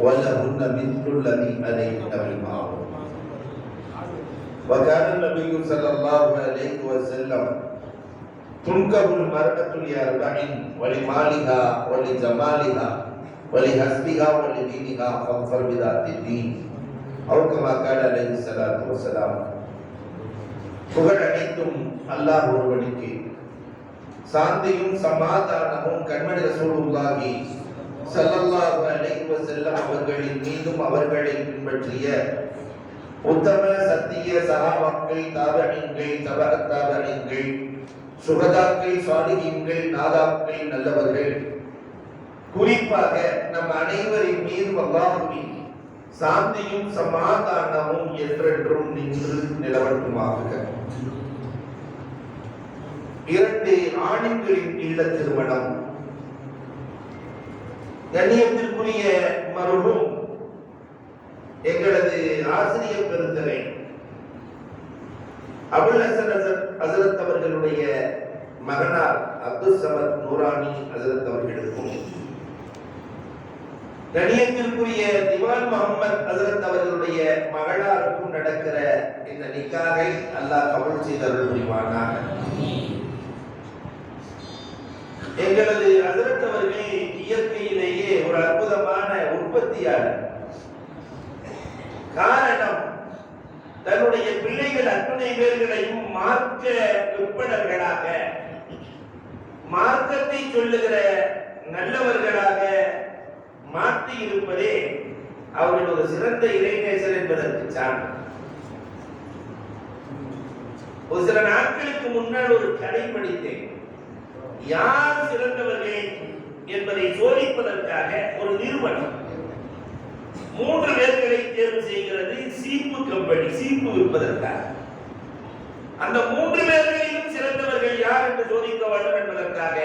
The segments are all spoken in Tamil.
ولهن مثل الذي عليهن بالمعروف وكان النبي صلى الله عليه وسلم تنكب المرأة لأربع ولمالها ولجمالها ولحسبها ولدينها فاظفر بذات الدين أو كما قال عليه الصلاة والسلام புகழ் அனைத்தும் அல்லாஹ் ஒருவனுக்கு சாந்தியும் சமாதானமும் கண்மணி ரசூலுல்லாஹி ஸல்லல்லாஹு அலைஹி வஸல்லம் அவர்களின் மீதும் அவர்களை பின்பற்றிய உத்தம சத்திய சகாபாக்கள் தாபகங்கள் தபக தாபகங்கள் சுகதாக்கள் சாலிகீன்கள் நாதாக்கள் நல்லவர்கள். குறிப்பாக நம் அனைவரின் மீது அல்லாஹுவின் சாந்தியும் சமாதானமும் என்றென்றும் நின்று நிலவட்டுமாக. இரண்டு ஆணிங்களின் இல்ல திருமணம். கண்ணியத்திற்குரிய மருகும் எங்களது ஆசிரியர் பெருந்தரை அபுல் ஹசன் அசரத் அவர்களுடைய மகனார் அப்துல் சமத் நூரானி அசரத் அவர்களுக்கும் கணியத்திற்குரிய திவான் முகமது அசரத் அவர்களுடைய மகளாருக்கும் நடக்கிற இந்த நிக்காகை அல்லாஹ் கபல் செய்தருள் புரிவானாக. எங்களது அசரத் அவர்கள் இயற்கை உற்பத்தியாளர் காரணம் தன்னுடைய பிள்ளைகள் அத்தனை பேர்களையும் மார்க்க விற்பனர்களாக மார்க்கத்தை சொல்லுகிற நல்லவர்களாக மாற்றி இருப்பதே அவர்கள் ஒரு சிறந்த இளைஞர் என்பதற்கு சான்று. ஒரு சில நாட்களுக்கு முன்னால் ஒரு கதை படித்தேன். யார் சிறந்தவர்கள் என்பதை சோதிப்பதற்காக ஒரு நிறுவனம் மூன்று பேர்களை தேர்வு செய்கிறது சீப்பு கம்பெனி சீப்பு விற்பதற்காக. அந்த மூன்று பேர்களிலும் சிறந்தவர்கள் யார் என்று சோதிக்க வேண்டும் என்பதற்காக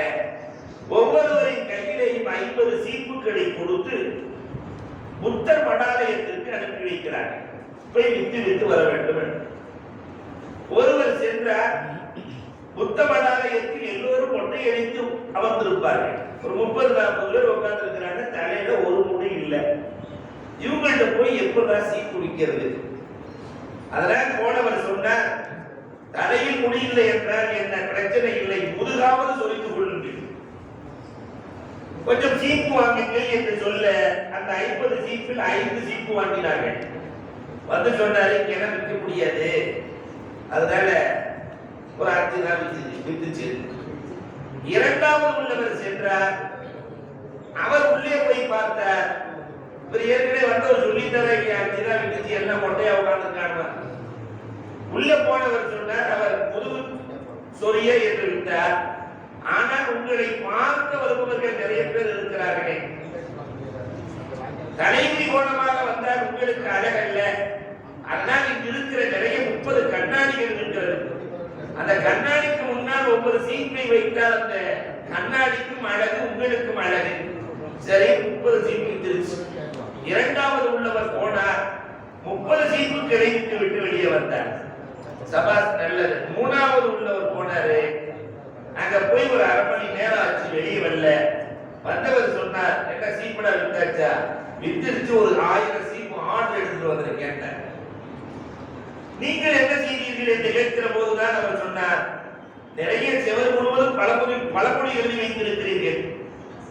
ஒவ்வொருவரின் கையிலேயும் ஐம்பது சீப்புகளை கொடுத்து புத்தர் மடாலயத்திற்கு அனுப்பி வைக்கிறார்கள். போய் வித்து வித்து வர வேண்டும் என்று. ஒருவர் சென்றார் புத்த மடாலயத்தில் எல்லோரும் ஒன்றை அடித்து அமர்ந்திருப்பார்கள். ஒரு முப்பது நாற்பது பேர் உட்கார்ந்து இருக்கிறாங்க தலையில ஒரு முடி இல்லை. இவங்கள்ட்ட போய் எப்பதான் சீ குடிக்கிறது? அதெல்லாம் போனவர் சொன்னார் தலையில் முடியவில்லை என்றால் என்ன? பிரச்சனை இல்லை. முதுகாவது சொல்லித்து கொள்ளுங்கள். கொஞ்சம் சீப்பு வாங்குங்கள் என்று சொல்ல அந்த ஐம்பது சீப்பில் ஐந்து சீப்பு வாங்கினார்கள். வந்து சொன்னாரு கிணம் விற்க முடியாது. அதனால ஒரு அஞ்சு நாள் வித்துச்சு வித்துச்சு. இரண்டாவது உள்ளவர் சென்றார். அவர் உள்ளே போய் பார்த்தார் இவர் ஏற்கனவே வந்தவர் ஒரு அஞ்சு நாள் வித்துச்சு எல்லாம் மொட்டையா உட்கார்ந்து உள்ள போனவர் சொன்னார் அவர் முதுகு சொரிய என்று விட்டார். ஆனால் உங்களை பார்க்க வருபவர்கள் நிறைய பேர் இருக்கிறார்களே. தலைவி கோணமாக வந்தால் உங்களுக்கு அழகல்ல அதனால் இங்கு இருக்கிற நிறைய முப்பது கண்ணாடிகள் இருக்கிறது. அந்த கண்ணாடிக்கு முன்னால் ஒவ்வொரு சீப்பை வைத்தால் அந்த கண்ணாடிக்கும் அழகு உங்களுக்கும் அழகு. சரி முப்பது சீப்பு இரண்டாவது உள்ளவர் போனார். முப்பது சீப்பு கிடைத்து விட்டு வெளியே வந்தார். சபாஸ் நல்லது. மூணாவது உள்ளவர் போனாரு. அங்க போய் ஒரு அரை மணி நேரம் ஆச்சு வெளியே வரல. வந்தவர் சொன்னார் என்ன சீப்புடா வித்தாச்சா? வித்துருச்சு ஒரு ஆயிரம் சீப்பு ஆர்டர் எடுத்துட்டு வந்திருக்கேன் நீங்கள் என்ன செய்தீர்கள் என்று கேட்கிற போதுதான் அவர் சொன்னார். நிறைய செவர் முழுவதும் பழமொழி பழமொழி எழுதி வைத்திருக்கிறீர்கள்.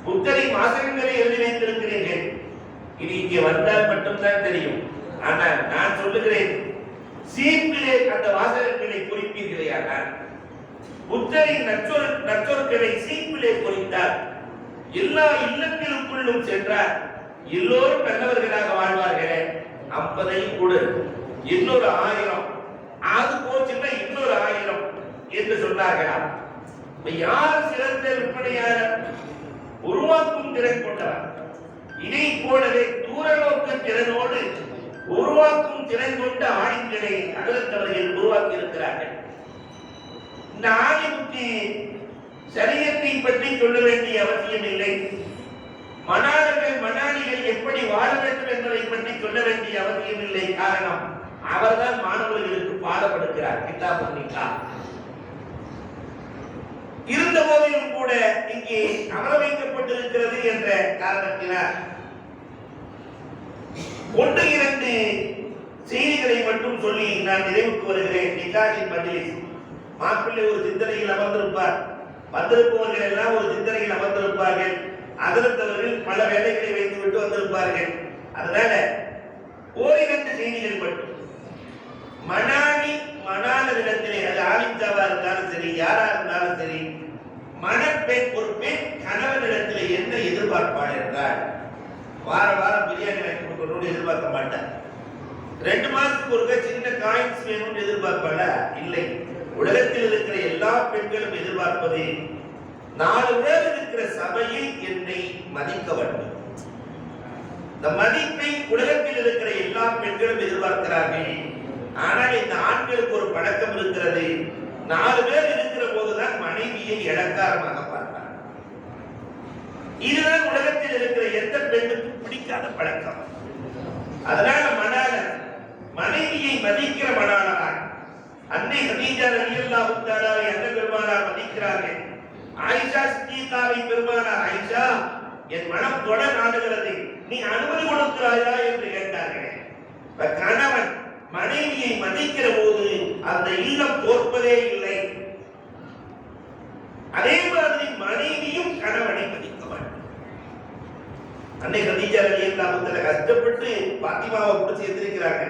புத்தரின் வாசகங்களை எழுதி வைத்திருக்கிறீர்கள். இது இங்கே வந்தால் மட்டும்தான் தெரியும். ஆனால் நான் சொல்லுகிறேன் சீப்பிலே அந்த வாசகங்களை குறிப்பீர்களே ஆனால் புத்தரின் நச்சொரு நச்சொற்களை சீப்பிலே குறித்தார் எல்லா இல்லங்களுக்குள்ளும் சென்றார் எல்லோரும் நல்லவர்களாக வாழ்வார்களே. ஐம்பதையும் கூட. இன்னொரு ஆயிரம். அது போச்சுன்னா இன்னொரு ஆயிரம் என்று சொன்னார்களாம். இப்ப யார் சிறந்த விற்பனையாளர்? உருவாக்கும் திறன் கொண்டவர். இதை போலவே தூரநோக்கு திறனோடு உருவாக்கும் திறன் கொண்ட ஆணிகளை அகலத்தவர்கள் உருவாக்கி இருக்கிறார்கள் இந்த ஆணிமுக்கு சரியத்தை பற்றி சொல்ல வேண்டிய அவசியம் இல்லை. மணாளர்கள் மணாளிகள் எப்படி வாழ வேண்டும் என்பதை பற்றி சொல்ல வேண்டிய அவசியம் இல்லை. காரணம் அவர்தான் மாணவர்களுக்கு பாடப்படுகிறார் கிதாபு இருந்த போதிலும் கூட இங்கே அமர வைக்கப்பட்டிருக்கிறது என்ற காரணத்தினால். ஒன்று இரண்டு செய்திகளை மட்டும் சொல்லி நான் நிறைவுக்கு வருகிறேன். நிக்காஜின் மஜ்லிஸ் மாப்பிள்ளை ஒரு சிந்தனையில் அமர்ந்திருப்பார். வந்திருப்பவர்கள் எல்லாம் ஒரு சிந்தனையில் அமர்ந்திருப்பார்கள். அதிர்ந்தவர்கள் பல வேலைகளை வைத்துவிட்டு வந்திருப்பார்கள். அதனால ஓரிரண்டு செய்திகள் மட்டும். மணாலி மணாளரிடத்திலே அது ஆலிம்சாவா இருந்தால் சரி யாரா இருந்தாலும் சரி மணப்பெண் ஒரு பெண் கணவனிடத்தில் என்ன எதிர்பார்ப்பாள் என்றால் வார வாரம் பிரியாணி வாங்கி கொடுக்கணும்னு எதிர்பார்க்க மாட்டேன் ரெண்டு மாசத்துக்கு ஒருக்க சின்ன காயின்ஸ் வேணும்னு எதிர்பார்ப்பாள? இல்லை. உலகத்தில் இருக்கிற எல்லா பெண்களும் எதிர்பார்ப்பது நாலு பேர் இருக்கிற சபையில் என்னை மதிக்க வேண்டும். இந்த மதிப்பை உலகத்தில் இருக்கிற எல்லா பெண்களும் எதிர்பார்க்கிறார்கள். ஆனால் இந்த ஆண்களுக்கு ஒரு பழக்கம் இருக்கிறது. நாலு பேர் இருக்கிற போதுதான் மனைவியை இலக்காரமாக பார்ப்பார் இதுதான் உலகத்தில் இருக்கிற எந்த பெண்ணுக்கும் பிடிக்காத பழக்கம். அதனால மணாளர் மனைவியை மதிக்கிற மணாளரான் அன்னை ஹதீஜா ரலியல்லாஹு தஆலாவை என்ன பெருமானார் மதிக்கிறார்கள். ஆயிஷா சித்திகாவை பெருமானார் ஆயிஷா என் மனம் தொட நாடுகிறது. நீ அனுமதி கொடுக்கிறாயா? என்று கேட்டார்கள். கணவன் மனைவியை மதிக்கிற போது அந்த இல்லம் தோற்பதே இல்லை. அதே மாதிரி மனைவியும் கணவனை மதிக்க வேண்டும் அன்னை கதீஜா ரலியல்லாஹு கஷ்டப்பட்டு பாத்திமாவை பிடிச்சி எந்திரிக்கிறாங்க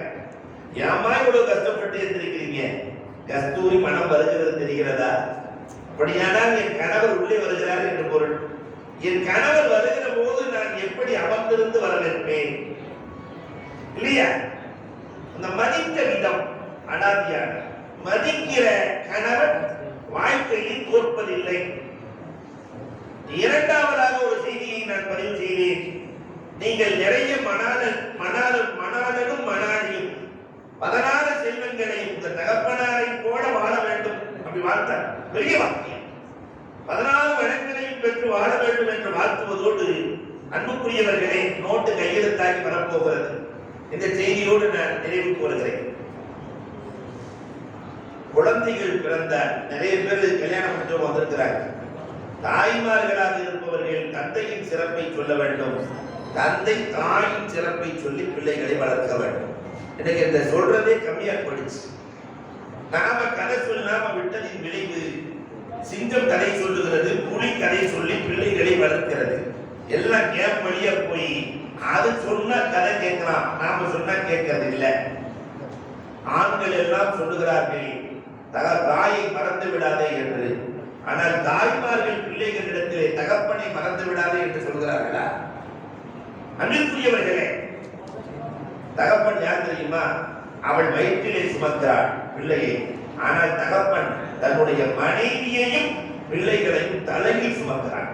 ஏமா இவ்வளவு கஷ்டப்பட்டு எந்திரிக்கிறீங்க கஸ்தூரி மனம் வருகிறது தெரிகிறதா? அப்படியானால் என் கணவர் உள்ளே வருகிறார் என்று பொருள். என் கணவர் வருகிற போது நான் எப்படி அமர்ந்திருந்து வரவேற்பேன்? இல்லையா? அந்த மதித்த விதம். அனாதியாக மதிக்கிற கணவன் வாழ்க்கையில் தோற்பதில்லை. இரண்டாவதாக ஒரு செய்தியை நான் பதிவு செய்தேன். நீங்கள் நிறைய மணாளன் மணாளன் மணாளனும் மணாளியும் பதினாறு செல்வங்களை இந்த தகப்பனாரை போல வாழ வேண்டும் அப்படி வாழ்த்தார். பெரிய வாக்கியம் பதினாறு வழங்களையும் பெற்று வாழ வேண்டும் என்று வாழ்த்துவதோடு அன்புக்குரியவர்களே நோட்டு கையெழுத்தாகி வரப்போகிறது. இந்த செய்தியோடு நான் நிறைவுக்கு வருகிறேன் குழந்தைகள் பிறந்த நிறைய பேர் கல்யாணம் பண்ணிட்டு வந்திருக்கிறாங்க. தாய்மார்களாக இருப்பவர்கள் தந்தையின் சிறப்பை சொல்ல வேண்டும். தந்தை தாயின் சிறப்பை சொல்லி பிள்ளைகளை வளர்க்க வேண்டும். எனக்கு இந்த சொல்றதே கம்மியா போயிடுச்சு. நாம கதை சொல்லாம விட்டதின் விளைவு சிங்கம் கதை சொல்லுகிறது புலி கதை சொல்லி பிள்ளைகளை வளர்க்கிறது. எல்லாம் கேப் வழியா போய் அது சொன்னா கதை கேட்கலாம். நாம சொன்னா கேட்கறது இல்லை. ஆண்கள் எல்லாம் சொல்லுகிறார்கள் தாயை மறந்து விடாதே என்று. ஆனால் தாய்மார்கள் பிள்ளைகளிடத்திலே தகப்பனை மறந்து விடாதே என்று சொல்கிறார்களா? அன்பிற்குரியவர்களே தகப்பன் யார் தெரியுமா? அவள் வயிற்றிலே சுமக்கிறாள் பிள்ளையை. ஆனால் தகப்பன் தன்னுடைய மனைவியையும் பிள்ளைகளையும் தலையில் சுமக்கிறான்.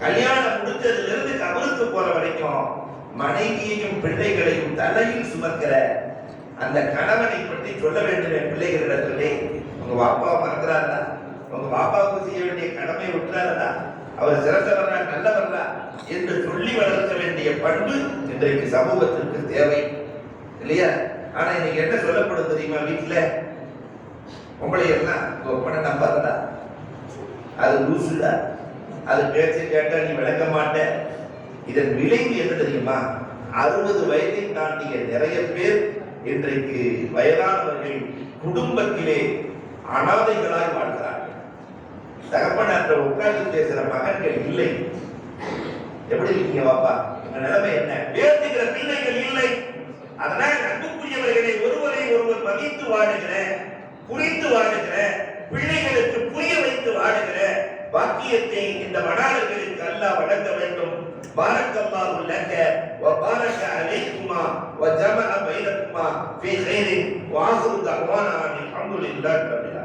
கல்யாணம் முடிச்சதிலிருந்து கபருக்கு போற வரைக்கும் மனைவியையும் பிள்ளைகளையும் தலையில் சுமக்கிற அந்த கணவனை பற்றி சொல்ல வேண்டும் என் பிள்ளைகளிடத்திலே. உங்க பாப்பா மறக்கிறாரா உங்க பாப்பாவுக்கு செய்ய வேண்டிய கடமை விட்டுறாரா அவர் சிறந்தவரா நல்லவரா என்று சொல்லி வளர்க்க வேண்டிய பண்பு இன்றைக்கு சமூகத்திற்கு தேவை. இல்லையா? ஆனா இன்னைக்கு என்ன சொல்லப்படும் தெரியுமா வீட்டுல உங்களை எல்லாம் ஒப்பனை நம்பாதடா. அது லூசுடா. அது பேச்சு கேட்டா நீ விளக்க மாட்ட. இதன் விளைவு என்ன தெரியுமா? அறுபது வயதை தாண்டிய நிறைய பேர் இன்றைக்கு வயதானவர்கள் குடும்பத்திலே அனாதைகளாய் வாழ்கிறார்கள். தகப்பனாற்ற உட்கார்ந்து பேசுற மகன்கள் இல்லை. எப்படி இருக்கீங்க பாப்பா? உங்க நிலைமை என்ன? பேசுகிற பிள்ளைகள் இல்லை. அதனால் அன்புக்குரியவர்களை ஒருவரை ஒருவர் மதித்து வாழுகிற புரிந்து வாழுகிற பிள்ளைகளுக்கு புரிய வைத்து வாழுகிற பாக்கியத்தை இந்த மணாளர்களுக்கு அல்லாஹ் வழங்க வேண்டும். பாரக்கல்லாஹு லக்க வ பாரக அலைக்குமா வ ஜமஅ பைனக்குமா ஃபீ கைரின் வ ஆஹிரு தஅவானா அல்ஹம்துலில்லாஹி ரப்பில்